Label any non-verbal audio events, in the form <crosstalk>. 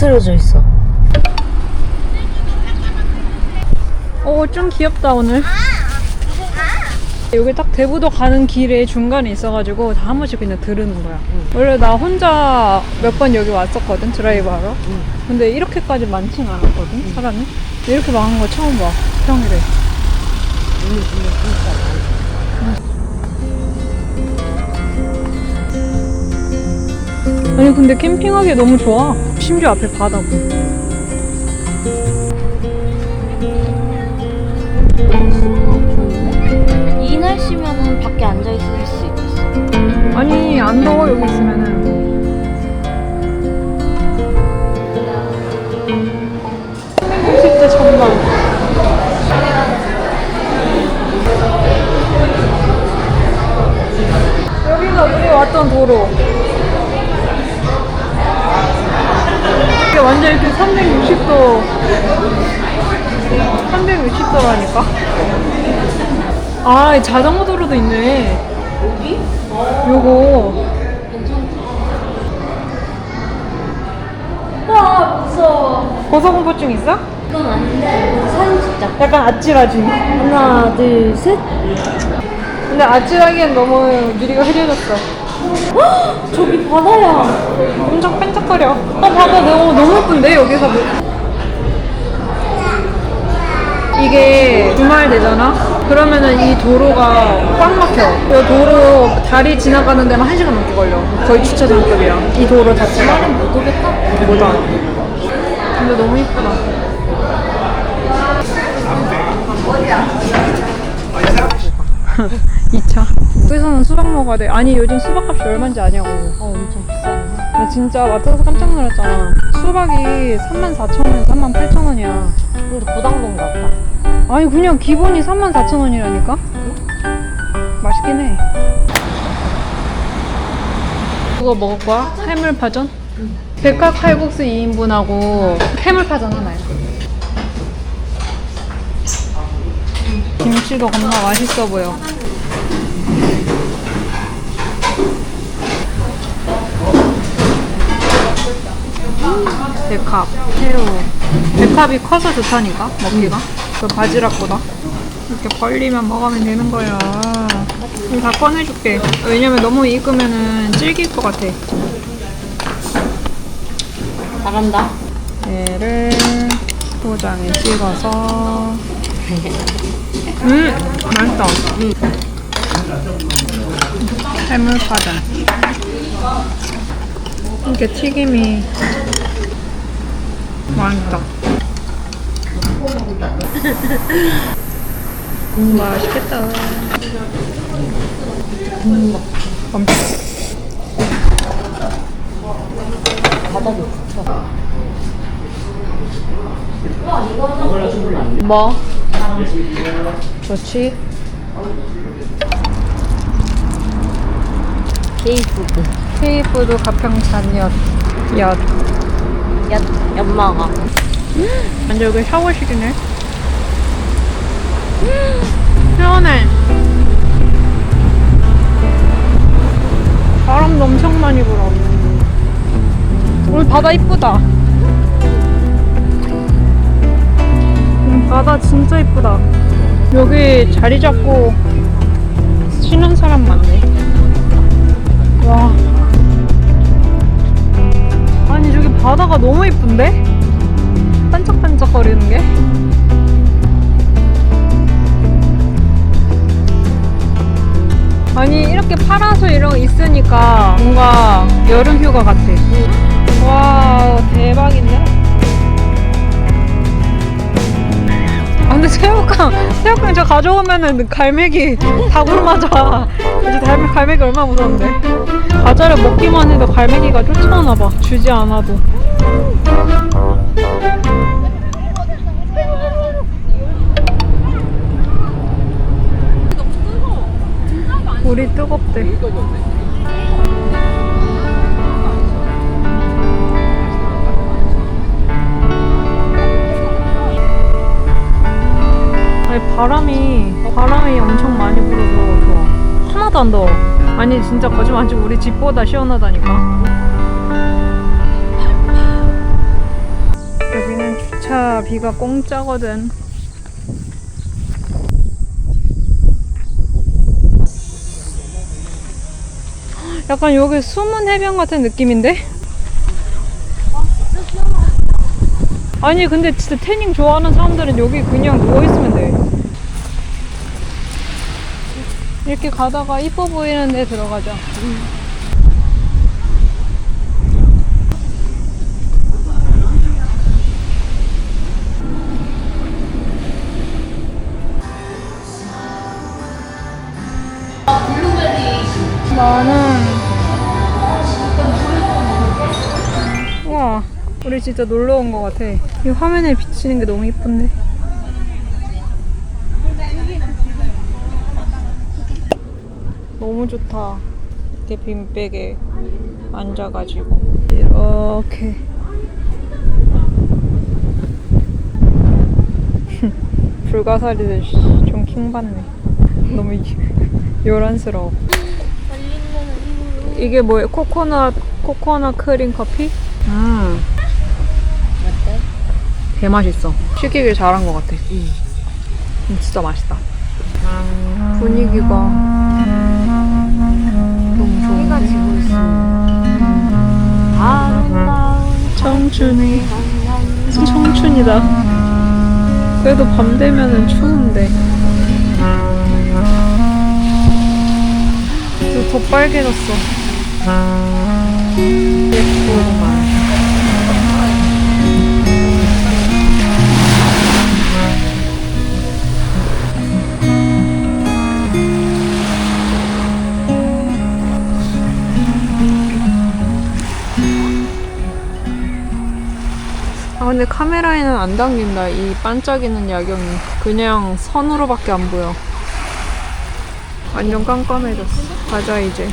흐트러져 있어. 오, 좀 귀엽다, 오늘. 여기 딱 대부도 가는 길에 중간에 있어가지고 다 한 번씩 그냥 들으는 거야. 원래 나 혼자 몇 번 여기 왔었거든, 드라이브 하러. 근데 이렇게까지 많진 않았거든, 사람이. 이렇게 많은 거 처음 봐, 평일에. 아니, 근데 캠핑하기 너무 좋아. 심지어 앞에 바다고. 이 날씨면은 밖에 앉아 있을 수 있겠어. 아니 안 더워 여기 있으면은 360도라니까 아, 이 자전거 도로도 있네. 여기? 요거. 와 무서워. 고소공포증 있어? 이건 아닌데 사진 찍자. 약간 아찔하지. 하나 둘 셋. 근데 아찔하기엔 너무 미리가 흐려졌어. 저기 바다야. 엄청 반짝거려. 아, 바다 너무, 너무 예쁜데, 여기서. 이게 주말 되잖아? 그러면은 이 도로가 꽉 막혀. 이 도로 다리 지나가는 데만 한 시간 넘게 걸려. 거의 주차장급이야. 이 도로 자체가. 주말엔 못 오겠다. 못 와. 근데 너무 이쁘다. <laughs> 이차 여기서는 수박 먹어야 돼. 아니 요즘 수박 값이 얼마인지 아냐고. 어 엄청 비싸네. 나 진짜 마트에서 깜짝 놀랐잖아. 수박이 34,000원에서 38,000원이야. 근데 부당동 같다. 아니 그냥 기본이 34,000원이라니까? 맛있긴 해. 그거 먹을 거야? 해물파전? 백합 칼국수 2인분하고 해물파전 하나요. 김치도 겁나 맛있어 보여. 백합, 새우. 백합이 커서 좋다니까, 먹기가. 그 바지락보다. 이렇게 벌리면 먹으면 되는 거야. 이거 다 꺼내줄게. 왜냐면 너무 익으면은 질길 것 같아. 잘한다. 얘를 포장에 찍어서. <laughs> 음, 맛있다. 해물파전. 이게 튀김이 맛있다. 음, 맛있겠다. 음, 엄청. 바닥이 붙여. 뭐? 좋지? 케이푸드. 케이푸드 가평찬 엿. 엿. 엿 엿 먹어. 완전 여기 샤워실이네. 시원해. 바람도 엄청 많이 불어. 오늘 바다 이쁘다. 음, 바다 진짜 이쁘다. 여기 자리 잡고 쉬는 사람 많네. 와. 아니 저기 바다가 너무 이쁜데? 반짝반짝 거리는 게? 아니 이렇게 파라솔 이런 거 있으니까 뭔가 여름 휴가 같아. 와 대박인데? 아 근데 새우깡 새우깡 저 가져오면은 갈매기 다구로 맞아. 이제 갈매, 갈매기 얼마나 무서운데? 과자를 먹기만 해도 갈매기가 쫓아오나 봐. 주지 않아도. 물이 뜨겁대. 아니 바람이 바람이 엄청 많이 불어서 좋아. 하나도 안 더워. 아니 진짜 거짓말 안 우리 집보다 시원하다니까. 기차 비가 공짜거든. 약간 여기 숨은 해변 같은 느낌인데? 아니 근데 진짜 태닝 좋아하는 사람들은 여기 그냥 누워있으면 돼 이렇게 가다가 이뻐 보이는 데 들어가자 나는 우와 우리 진짜 놀러 온 것 같아. 이 화면에 비치는 게 너무 이쁜데. 너무 좋다. 이렇게 빈백에 앉아가지고. 이렇게. <laughs> 불가사리듯이 좀 킹받네. 너무 이- 요란스러워. 이게 뭐예요? 코코넛 코코넛 크림 커피? 음. 어때? 개 맛있어. 시키길 잘한 것 같아. 음, 진짜 맛있다. 분위기가 너무 좋아. 해가 지고 있습니다. 아름다운 청춘이 청춘이다. 그래도 밤 되면은 추운데. 더 빨개졌어. 근데 카메라에는 안 담긴다. 이 반짝이는 야경이 그냥 선으로밖에 안 보여. 완전 깜깜해졌어. 가자 이제?